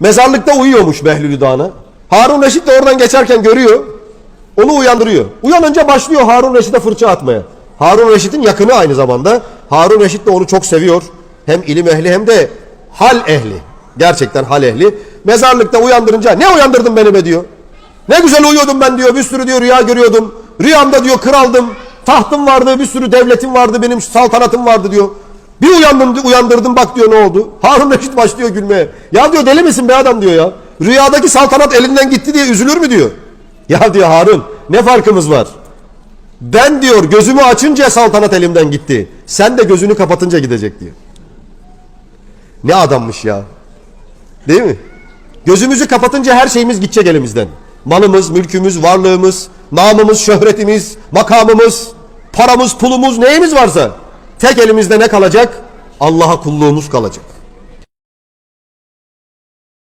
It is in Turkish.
Mezarlıkta uyuyormuş Behlülü Dağı'na. Harun Reşit de oradan geçerken görüyor. Onu uyandırıyor. Uyanınca başlıyor Harun Reşit'e fırça atmaya. Harun Reşit'in yakını aynı zamanda. Harun Reşit de onu çok seviyor. Hem ilim ehli hem de hal ehli. Gerçekten hal ehli. Mezarlıkta uyandırınca ne uyandırdın beni be diyor. Ne güzel uyuyordum ben diyor. Bir sürü diyor rüya görüyordum. Rüyamda diyor kraldım. Tahtım vardı, bir sürü devletim vardı, benim saltanatım vardı diyor. Bir uyandım, uyandırdım bak diyor ne oldu. Harun Reşit başlıyor gülmeye. Ya diyor deli misin be adam diyor ya. Rüyadaki saltanat elinden gitti diye üzülür mü diyor. Ya diyor Harun ne farkımız var? Ben diyor gözümü açınca saltanat elimden gitti. Sen de gözünü kapatınca gidecek diyor. Ne adammış ya. Değil mi? Gözümüzü kapatınca her şeyimiz gidecek elimizden. Malımız, mülkümüz, varlığımız, namımız, şöhretimiz, makamımız, paramız, pulumuz, neyimiz varsa tek elimizde ne kalacak? Allah'a kulluğumuz kalacak.